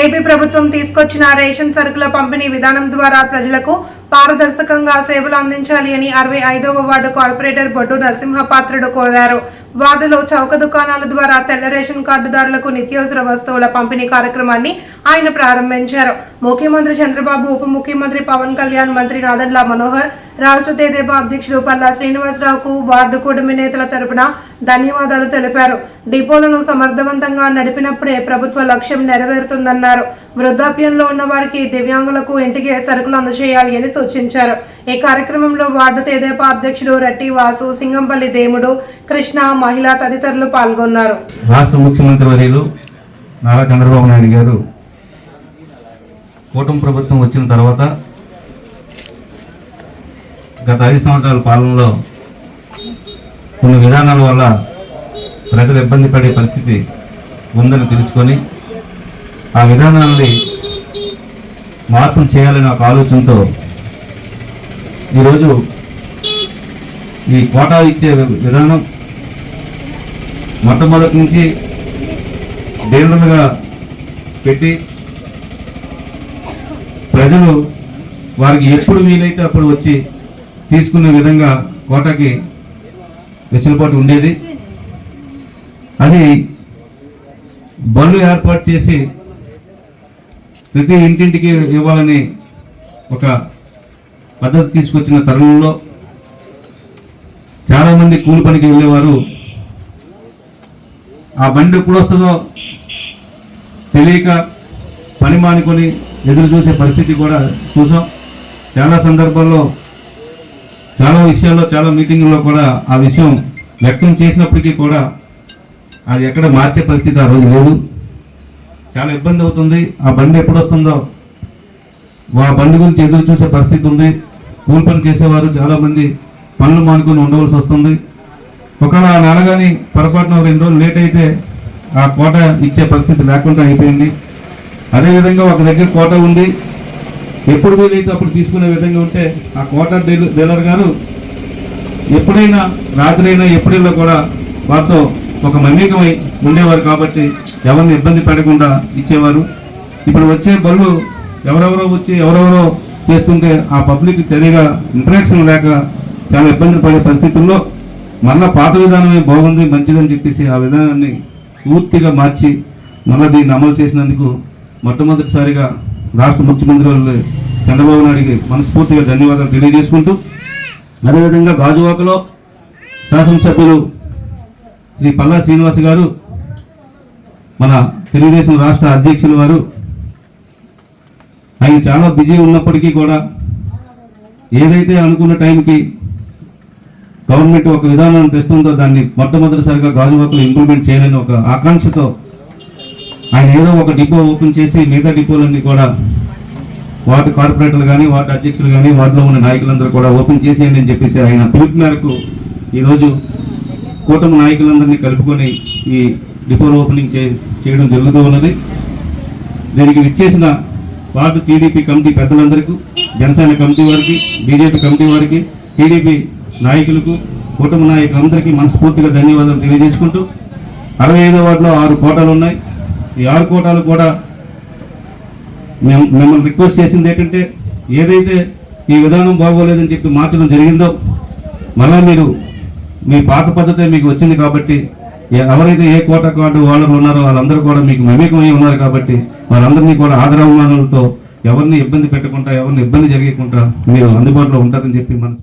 AP ప్రభుత్వం తీసుకొచ్చిన ration సరుకుల పంపిణీ విధానం ద్వారా ప్రజలకు పారదర్శకంగా సేవలు అందించాలి అని అరవై ఐదవ వార్డు కార్పొరేటర్ బొడ్డు నరసింహపాత్రుడు కోరారు. వార్డులో చౌక దుకాణాల ద్వారా తెల్ల రేషన్ కార్డుదారులకు నిత్యావసర వస్తువుల పంపిణీ కార్యక్రమాన్ని ఆయన ప్రారంభించారు. ముఖ్యమంత్రి చంద్రబాబు ఉప ముఖ్యమంత్రి పవన్ కళ్యాణ్ మంత్రి నాదెండ్ల మనోహర్ రాష్ట్ర తెదేపా అధ్యక్షుడు పల్లా శ్రీనివాసరావుకు వార్డు కూటమి నేతల తరపున ధన్యవాదాలు తెలిపారు. డిపోలను సమర్థవంతంగా నడిపినప్పుడే ప్రభుత్వ లక్ష్యం నెరవేరుతుందన్నారు. వృద్ధాప్యంలో ఉన్న వారికి దివ్యాంగులకు ఇంటికి సరుకులు అందజేయాలి అని సూచించారు. ఈ కార్యక్రమంలో వార్డు తెదేపా అధ్యక్షుడు రెట్టి వాసు సింగంపల్లి దేముడు కృష్ణ మహిళ తదితరులు పాల్గొన్నారు. రాష్ట్ర ముఖ్యమంత్రి వర్యులు నారా చంద్రబాబు నాయుడు గారు కూటమి ప్రభుత్వం వచ్చిన తర్వాత గత ఐదు సంవత్సరాల పాలనలో కొన్ని విధానాల వల్ల ప్రజలు ఇబ్బంది పడే పరిస్థితి ఉందని తెలుసుకొని ఆ విధానాలని మార్పులు చేయాలనే ఒక ఆలోచనతో ఈరోజు ఈ కోటా ఇచ్చే విధానం మొట్టమొదటి నుంచి డీలర్లుగా పెట్టి ప్రజలు వారికి ఎప్పుడు వీలైతే అప్పుడు వచ్చి తీసుకునే విధంగా కోటకి వెసులుబాటు ఉండేది. అది బళ్ళు ఏర్పాటు చేసి ప్రతి ఇంటింటికి ఇవ్వాలని ఒక పద్ధతి తీసుకొచ్చిన తరుణంలో చాలామంది కూలి పనికి వెళ్ళేవారు. ఆ బండి ఎప్పుడు వస్తుందో తెలియక పని మానుకొని ఎదురు చూసే పరిస్థితి కూడా చూసాం. చాలా సందర్భాల్లో చాలా విషయాల్లో చాలా మీటింగుల్లో కూడా ఆ విషయం వ్యక్తం చేసినప్పటికీ కూడా అది ఎక్కడ మార్చే పరిస్థితి ఆ రోజు లేదు. చాలా ఇబ్బంది అవుతుంది. ఆ బండి ఎప్పుడు వస్తుందో ఆ బండి గురించి ఎదురు చూసే పరిస్థితి ఉంది. కూలి పని చేసేవారు చాలామంది పనులు మానుకొని ఉండవలసి వస్తుంది. ఒకవేళ ఆ నెల కానీ పొరపాటున ఒక రెండు రోజులు లేట్ అయితే ఆ కోట ఇచ్చే పరిస్థితి లేకుండా అయిపోయింది. అదేవిధంగా ఒక దగ్గర కోట ఉంది. ఎప్పుడు వీలైతే అప్పుడు తీసుకునే విధంగా ఉంటే ఆ కోట డీలర్ గారు ఎప్పుడైనా రాత్రైనా ఎప్పుడైనా కూడా వారితో ఒక మమేకమై ఉండేవారు కాబట్టి ఎవరిని ఇబ్బంది పడకుండా ఇచ్చేవారు. ఇప్పుడు వచ్చే బళ్ళు ఎవరెవరో వచ్చి ఎవరెవరో చేస్తుంటే ఆ పబ్లిక్ సరిగా ఇంటరాక్షన్ లేక చాలా ఇబ్బంది పడే పరిస్థితుల్లో మళ్ళా పాత విధానమే బాగుంది మంచిదని చెప్పేసి ఆ విధానాన్ని పూర్తిగా మార్చి మళ్ళీ దీన్ని అమలు చేసినందుకు మొట్టమొదటిసారిగా రాష్ట్ర ముఖ్యమంత్రి వాళ్ళు చంద్రబాబు నాయుడికి మనస్ఫూర్తిగా ధన్యవాదాలు తెలియజేసుకుంటూ అదేవిధంగా గాజువాకలో శాసనసభ్యులు శ్రీ పల్లా శ్రీనివాస్ గారు మన తెలుగుదేశం రాష్ట్ర అధ్యక్షులు వారు ఆయన చాలా బిజీ ఉన్నప్పటికీ కూడా ఏదైతే అనుకున్న టైంకి గవర్నమెంట్ ఒక విధానాన్ని తెస్తుందో దాన్ని మొట్టమొదటిసారిగా గాజువాకలు ఇంప్లిమెంట్ చేయాలని ఒక ఆకాంక్షతో ఆయన ఏదో ఒక డిపో ఓపెన్ చేసి మిగతా డిపోలన్నీ కూడా వాటి కార్పొరేటర్లు కానీ వాటి అధ్యక్షులు కానీ వాటిలో ఉన్న నాయకులందరూ కూడా ఓపెన్ చేసేయండి అని చెప్పేసి ఆయన పిలుపు మేరకు ఈరోజు కూటమి నాయకులందరినీ కలుపుకొని ఈ డిపోలు ఓపెనింగ్ చే చేయడం జరుగుతూ ఉన్నది. దీనికి విచ్చేసిన వార్డు టీడీపీ కమిటీ పెద్దలందరికీ జనసేన కమిటీ వారికి బీజేపీ కమిటీ వారికి టీడీపీ నాయకులకు కుటుంబ నాయకులందరికీ మనస్ఫూర్తిగా ధన్యవాదాలు తెలియజేసుకుంటూ అరవై ఐదో వార్డులో ఆరు కోటాలు ఉన్నాయి. ఈ ఆరు కోటాలు కూడా మేము మిమ్మల్ని రిక్వెస్ట్ చేసింది ఏంటంటే ఏదైతే ఈ విధానం బాగోలేదని చెప్పి మార్చడం జరిగిందో మళ్ళీ మీరు మీ పాత పద్ధతే మీకు వచ్చింది కాబట్టి ఎవరైతే ఏ కోట కార్డు వాళ్ళు ఉన్నారో వాళ్ళందరూ కూడా మీకు మమేకమై ఉన్నారు కాబట్టి వాళ్ళందరినీ కూడా ఆదరాభిమానులతో ఎవరిని ఇబ్బంది పెట్టకుండా ఎవరిని ఇబ్బంది జరగకుండా మీరు అందుబాటులో ఉంటారని చెప్పి మనసు